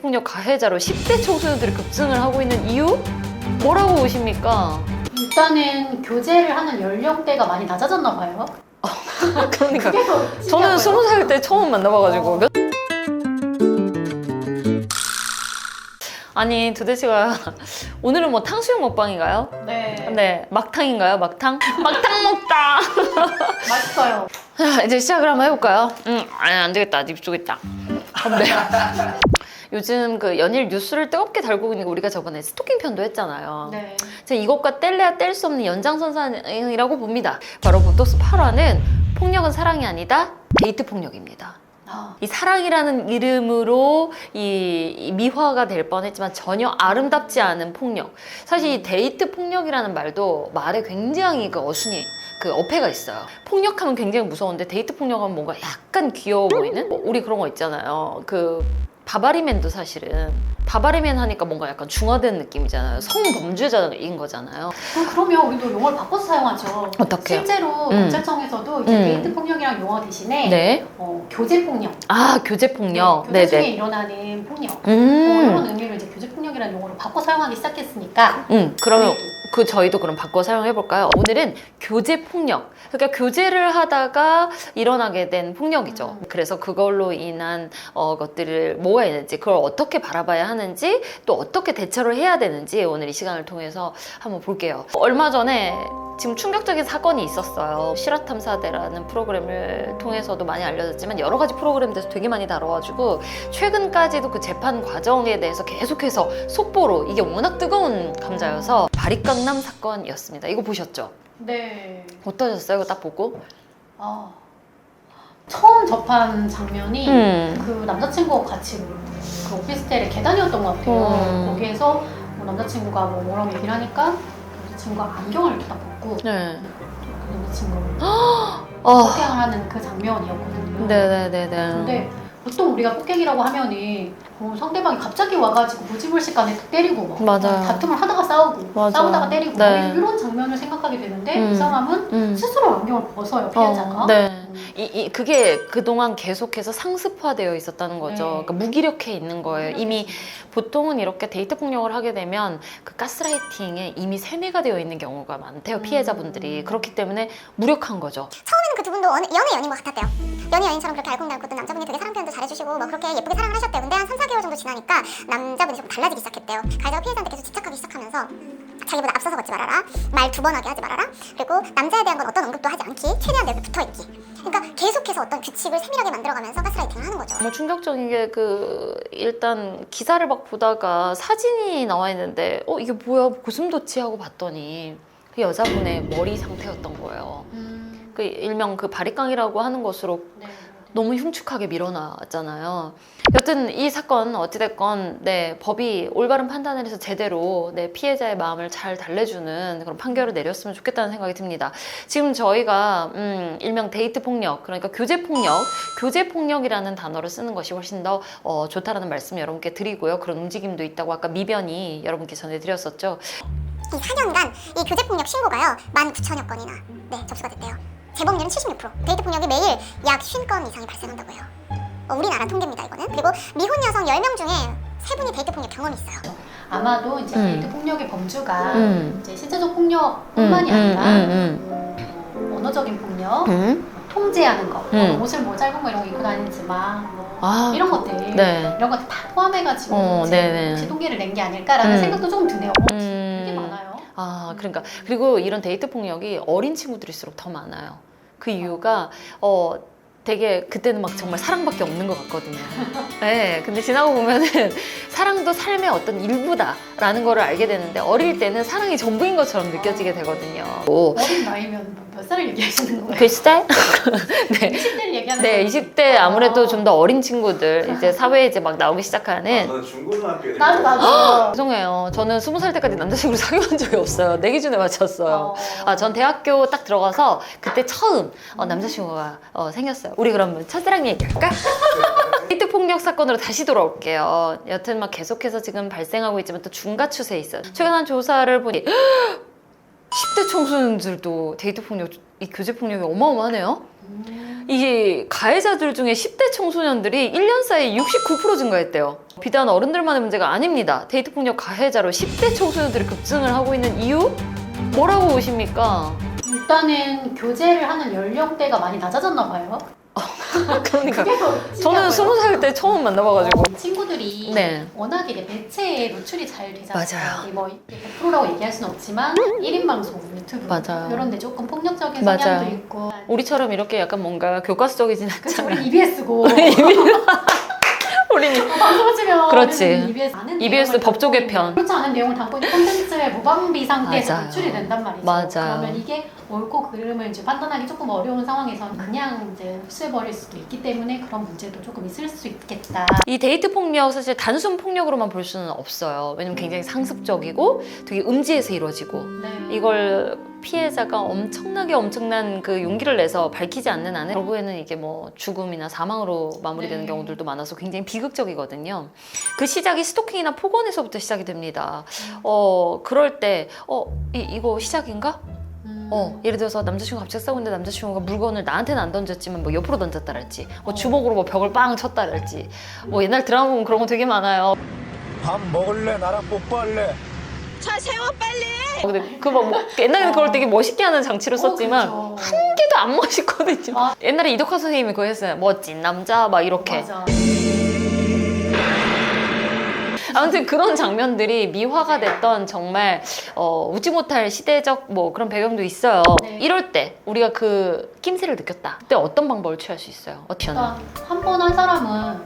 폭력 가해자로 10대 청소년들이 급증을 하고 있는 이유? 뭐라고 보십니까? 일단은 교제를 하는 연령대가 많이 낮아졌나 봐요. 그러니까 그게 더 저는 신기하고요. 스무 살 때 처음 만나봐가지고 몇... 아니 도대체가 오늘은 뭐 탕수육 먹방인가요? 네. 네 막탕인가요 막탕? 막탕 먹자 맛있어요. 자, 이제 시작을 한번 해볼까요? 응, 아니 안 되겠다. 네입 있다. 네. 요즘 그 연일 뉴스를 뜨겁게 달고 있는 거 우리가 저번에 스토킹 편도 했잖아요. 네. 제가 이것과 뗄래야 뗄 수 없는 연장선상이라고 봅니다. 바로 보톡스 8화는 폭력은 사랑이 아니다. 데이트 폭력입니다. 아, 이 사랑이라는 이름으로 이, 이 미화가 될 뻔했지만 전혀 아름답지 않은 폭력. 사실 이 데이트 폭력이라는 말도 말에 굉장히 그 어순이 그 어폐가 있어요. 폭력하면 굉장히 무서운데 데이트 폭력하면 뭔가 약간 귀여워 보이는? 뭐 우리 그런 거 있잖아요. 그 바바리맨도 사실은 바바리맨 하니까 뭔가 약간 중화된 느낌이잖아요. 성범죄자인 거잖아요. 그럼 그러면 우리도 용어를 바꿔서 사용하죠. 어떻게요? 실제로 음. 경찰청에서도 이제 음. 데이트 폭력이랑 용어 대신에 네. 어, 교제 폭력, 아 교제 폭력. 교제 중에 네네. 일어나는 폭력, 뭐 음. 이런 의미로 이제 교제 폭력이라는 용어를 바꿔 사용하기 시작했으니까 음, 그러면 저희도 그 저희도 그럼 바꿔 사용해 볼까요? 오늘은 교제 폭력. 그러니까 교제를 하다가 일어나게 된 폭력이죠. 음. 그래서 그걸로 인한 어, 것들을 뭐가 있는지, 그걸 어떻게 바라봐야 하는지, 또 어떻게 대처를 해야 되는지 오늘 이 시간을 통해서 한번 볼게요. 얼마 전에 지금 충격적인 사건이 있었어요. 실화탐사대라는 프로그램을 통해서도 많이 알려졌지만 여러 가지 프로그램들에서 되게 많이 다뤄가지고 최근까지도 그 재판 과정에 대해서 계속해서 속보로 이게 워낙 뜨거운 감자여서 바리깡남 사건이었습니다. 이거 보셨죠? 네. 어떠셨어요? 이거 딱 보고? 아, 처음 접한 장면이 음. 그 남자친구와 같이 그 오피스텔의 계단이었던 것 같아요. 음. 거기에서 뭐 남자친구가 뭐 뭐라고 얘기를 하니까 그 남자친구가 안경을 이렇게 딱 벗고 네. 그 남자친구를 어. 폭행을 하는 그 장면이었거든요. 네네네네. 근데 보통 우리가 폭행이라고 하면은 어, 상대방이 갑자기 와가지고 무지물식간에 때리고 막 맞아요. 다툼을 하다가 싸우고 맞아요. 싸우다가 때리고 네. 막 이런 장면을 생각하게 되는데 음. 이 사람은 음. 스스로 안경을 벗어요 피해자가. 어, 네. 음. 이, 이 그게 그동안 계속해서 상습화되어 있었다는 거죠. 네. 그러니까 무기력해 있는 거예요. 이미 보통은 이렇게 데이트 폭력을 하게 되면 그 가스라이팅에 이미 세뇌가 되어 있는 경우가 많대요. 음. 피해자분들이. 그렇기 때문에 무력한 거죠. 처음에는 그 두 분도 어느, 연애 연인 것 같았대요. 연애 연인처럼 그렇게 알콩달콩 던 남자분이 되게 사랑 표현도 잘해주시고 뭐 그렇게 예쁘게 사랑을 하셨대요. 근데 한 3, 4개월 정도 지나니까 남자분이 조금 달라지기 시작했대요. 가해자가 피해자한테 계속 집착하기 시작하면서 자기보다 앞서서 걷지 말아라. 말 두 번 하게 하지 말아라. 그리고 남자에 대한 건 어떤 언급도 하지 않기. 최대한 내 옆에 붙어 있기. 그러니까 계속해서 어떤 규칙을 세밀하게 만들어가면서 가스라이팅을 하는 거죠. 정말 충격적인 게 그 일단 기사를 막 보다가 사진이 나와 있는데 어 이게 뭐야 고슴도치 하고 봤더니 그 여자분의 머리 상태였던 거예요. 음. 그 일명 그 바리깡이라고 하는 것으로 네. 너무 흉측하게 밀어놨잖아요. 여튼 이 사건 어찌됐건 네 법이 올바른 판단을 해서 제대로 네 피해자의 마음을 잘 달래주는 그런 판결을 내렸으면 좋겠다는 생각이 듭니다. 지금 저희가 음, 일명 데이트 폭력 그러니까 교제 폭력, 교제 폭력이라는 단어를 쓰는 것이 훨씬 더 어, 좋다라는 말씀 여러분께 드리고요. 그런 움직임도 있다고 아까 미변이 여러분께 전해드렸었죠. 이 4년간 이 교제폭력 신고가요 19,000여 건이나 네 접수가 됐대요. 재범률은 76%. 데이트 폭력이 매일 약 50건 이상이 발생한다고 해요. 어, 우리나라 통계입니다 이거는. 그리고 미혼 여성 10명 중에 3분이 데이트 폭력 경험이 있어요. 아마도 이제 음. 데이트 폭력의 범주가 음. 이제 신체적 폭력뿐만이 음, 음, 아니라 음, 뭐 언어적인 폭력, 음. 통제하는 거, 음. 뭐 옷을 뭐 짧은 거 이런 거 입고 다니지 마, 뭐 아, 이런 것들, 네. 이런 것들 다 포함해가지고 어, 이제 네네. 혹시 통계를 낸 게 아닐까라는 음. 생각도 조금 드네요. 어, 음. 아, 그러니까 그리고 이런 데이트 폭력이 어린 친구들일수록 더 많아요. 그 이유가 어 되게 그때는 막 정말 사랑밖에 없는 것 같거든요. 네, 근데 지나고 보면은 사랑도 삶의 어떤 일부다라는 거를 알게 되는데 어릴 때는 사랑이 전부인 것처럼 느껴지게 되거든요. 오, 어린 나이면 몇 살을 얘기하시는 거예요? 글쎄? 네. 20대를 얘기하는 네, 거예요? 20대 아무래도 좀 더 어린 친구들 이제 사회에 이제 막 나오기 시작하는 저는 중고등학교에 나도 나도. 죄송해요. 저는 20살 때까지 남자친구를 사귀어본 적이 없어요. 내 기준에 맞췄어요. 어. 아, 전 대학교 딱 들어가서 그때 처음 어, 남자친구가 어, 생겼어요. 우리 그러면 첫사랑 얘기할까? 데이트 폭력 사건으로 다시 돌아올게요. 여튼 막 계속해서 지금 발생하고 있지만 또 중과 추세에 있어요. 최근 한 조사를 보니 10대 청소년들도 데이트 폭력, 이 교제 폭력이 어마어마하네요. 음. 이 가해자들 중에 10대 청소년들이 1년 사이에 69% 증가했대요. 비단 어른들만의 문제가 아닙니다. 데이트 폭력 가해자로 10대 청소년들이 급증을 하고 있는 이유? 뭐라고 보십니까? 일단은 교제를 하는 연령대가 많이 낮아졌나 봐요. 그러니까 그게 더 저는 신기하고요. 스무 살 때 처음 만나봐가지고 어, 친구들이 네. 워낙에 이제 매체에 노출이 잘 되잖아요. 맞아요. 이게 뭐 100%라고 얘기할 수는 없지만 1인 방송, 유튜브 맞아요. 이런 데 조금 폭력적인 맞아요. 성향도 있고 우리처럼 이렇게 약간 뭔가 교과서적이진 그쵸 우리 않잖아요. EBS고 우리는 방송 치면 그렇지. EBS, 아는 EBS 내용을 법조 담고 있는- 개편. 그렇지 않은 내용을 담고 있는 콘텐츠의 무방비 상태에서 맞아요. 노출이 된단 말이죠. 맞아요. 그러면 이게 옳고 그름을 이제 판단하기 조금 어려운 상황에서 그냥 이제 흡수해버릴 수도 있기 때문에 그런 문제도 조금 있을 수 있겠다. 이 데이트 폭력 사실 단순 폭력으로만 볼 수는 없어요. 왜냐면 굉장히 상습적이고 되게 음지에서 이루어지고 네. 이걸 피해자가 엄청나게 엄청난 그 용기를 내서 밝히지 않는 한은 결국에는 이게 뭐 죽음이나 사망으로 마무리되는 네. 경우들도 많아서 굉장히 비극적이거든요. 그 시작이 스토킹이나 폭언에서부터 시작이 됩니다. 어 그럴 때 어 이거 시작인가? 음. 어 예를 들어서 남자친구 갑자기 싸우고 있는데 남자친구가 물건을 나한테는 안 던졌지만 뭐 옆으로 던졌다랄지 뭐 어. 주먹으로 뭐 벽을 빵 쳤다랄지 뭐 옛날 드라마 보면 그런 거 되게 많아요. 밥 먹을래? 나랑 뽀뽀할래? 어, 근데 그막 뭐, 옛날에는 그걸 되게 멋있게 하는 장치로 썼지만 어. 한 개도 안 멋있거든요. 아. 옛날에 이덕화 선생님이 그거 했어요. 멋진 남자 막 이렇게. 맞아. 아무튼 그런 장면들이 미화가 됐던 정말 어, 웃지 못할 시대적 뭐 그런 배경도 있어요. 네. 이럴 때 우리가 그 낌새를 느꼈다. 그때 어떤 방법을 취할 수 있어요? 어떻게 하나? 그러니까 한 번 한 사람은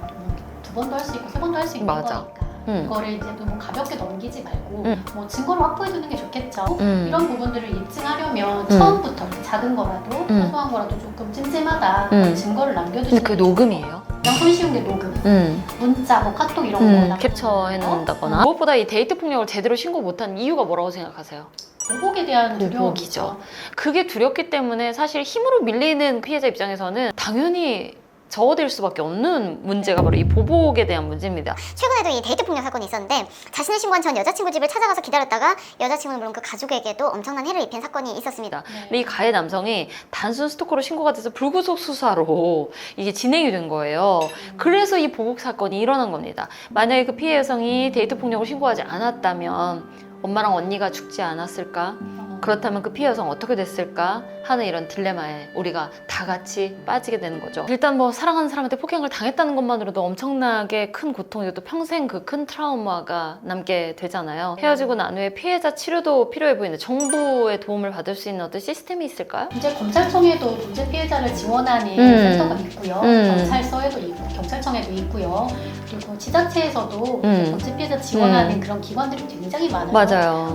두 번도 할 수 있고 세 번도 할 수 있는 맞아. 거니까 음. 이거를 이제 너무 가볍게 넘기지 말고 음. 뭐 증거를 확보해 두는 게 좋겠죠. 음. 이런 부분들을 입증하려면 음. 처음부터 작은 거라도 음. 사소한 거라도 조금 찜찜하다 음. 증거를 남겨두시는 근데 그 녹음이에요? 그냥 손쉬운 게 녹음 음. 문자 뭐 카톡 이런 음, 거 캡처해 놓는다거나 무엇보다 이 데이트 폭력을 제대로 신고 못한 이유가 뭐라고 생각하세요? 보복에 대한. 두려움이죠. 그게 두렵기 때문에 사실 힘으로 밀리는 피해자 입장에서는 당연히 저어될 수밖에 없는 문제가 바로 이 보복에 대한 문제입니다. 최근에도 이 데이트 폭력 사건이 있었는데 자신을 신고한 전 여자친구 집을 찾아가서 기다렸다가 여자친구는 물론 그 가족에게도 엄청난 해를 입힌 사건이 있었습니다. 네. 근데 이 가해 남성이 단순 스토커로 신고가 돼서 불구속 수사로 이게 진행이 된 거예요. 그래서 이 보복 사건이 일어난 겁니다. 만약에 그 피해 여성이 데이트 폭력을 신고하지 않았다면 엄마랑 언니가 죽지 않았을까? 어, 그렇다면 그 피해 여성 어떻게 됐을까 하는 이런 딜레마에 우리가 다 같이 빠지게 되는 거죠. 일단 뭐 사랑하는 사람한테 폭행을 당했다는 것만으로도 엄청나게 큰 고통이고 또 평생 그 큰 트라우마가 남게 되잖아요. 헤어지고 난 후에 피해자 치료도 필요해 보이는데 정부의 도움을 받을 수 있는 어떤 시스템이 있을까요? 이제 검찰청에도 문제 피해자를 지원하는 음. 센터가 있고요. 음. 경찰서에도 있고 경찰청에도 있고요. 그리고 지자체에서도 음. 문제 피해자 지원하는 음. 그런 기관들이 굉장히 많아요. 맞아요.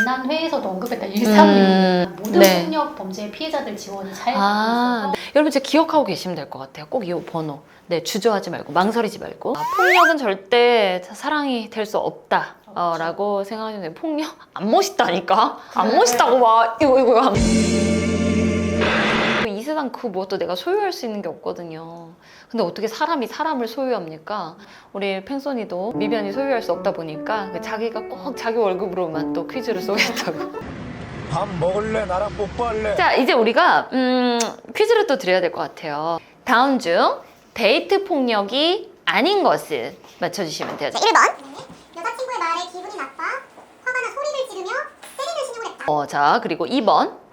지난 회에서도 언급했다 136 음, 모든 네. 폭력 범죄 피해자들 지원이 잘 아, 네. 여러분 진짜 기억하고 계시면 될 것 같아요. 꼭 이 번호. 네, 주저하지 말고 망설이지 말고. 아, 폭력은 절대 사랑이 될 수 없다. 어. 라고 생각하시는데 폭력 안 멋있다니까 안 그래. 멋있다고 막 이거 이거 한- 이 세상 그 무엇도 내가 소유할 수 있는 게 없거든요 근데 어떻게 사람이 사람을 소유합니까 우리 팽손이도 미변이 소유할 수 없다 보니까 그 자기가 꼭 자기 월급으로만 또 퀴즈를 쏘겠다고 밥 먹을래? 나랑 뽀뽀할래? 자, 이제 우리가 음, 퀴즈를 또 드려야 될 것 같아요. 다음 중 데이트 폭력이 아닌 것을 맞춰주시면 돼요. 자, 1번 여자친구의 말에 기분이 나빠 화가 나 소리를 지르며 때리는 신용을 했다. 어, 자, 그리고 2번.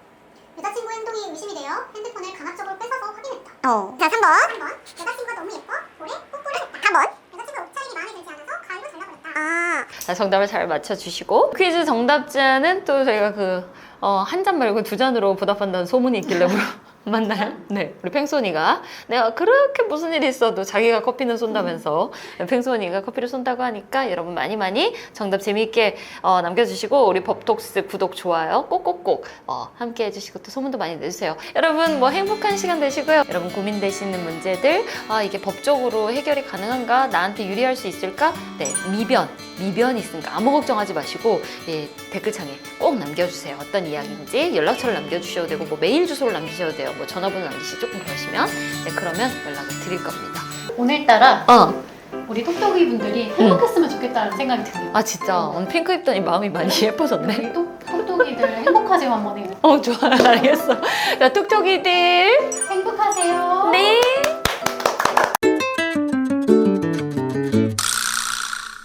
어. 자, 3번. 3번. 여자친구가 너무 예뻐 볼에 뽀뽀를 했다. 4번. 여자친구가 옷차림이 마음에 들지 않아서 가위로 잘라버렸다. 아. 자, 정답을 잘 맞춰주시고 퀴즈 정답자는 또 저희가 그 어, 한 잔 말고 두 잔으로 보답한다는 소문이 있길래 맞나요? 네, 우리 팽손이가 내가 그렇게 무슨 일이 있어도 자기가 커피는 쏜다면서 팽손이가 커피를 쏜다고 하니까 여러분 많이 많이 정답 재미있게 어, 남겨주시고 우리 법톡스 구독 좋아요 꼭꼭꼭 어, 함께 해주시고 또 소문도 많이 내주세요. 여러분 뭐 행복한 시간 되시고요. 여러분 고민되시는 문제들 아 이게 법적으로 해결이 가능한가 나한테 유리할 수 있을까? 네 미변 미변이 있으니까 아무 걱정하지 마시고 예, 댓글창에 꼭 남겨주세요. 어떤 이야기인지 연락처를 남겨주셔도 되고 뭐 메일 주소를 남기셔도 돼요. 뭐 전화번호 남기시 조금 그러시면 네, 그러면 연락을 드릴 겁니다. 오늘따라 어, 우리 톡톡이 분들이 행복했으면 좋겠다 해야겠다는 생각이 드네요. 아 진짜 오늘 핑크 입더니 마음이 많이 예뻐졌네. 우리 똑- 똑똑이들 행복하세요 한번 해요. 어 좋아 알겠어. 자 톡톡이들 행복하세요. 네.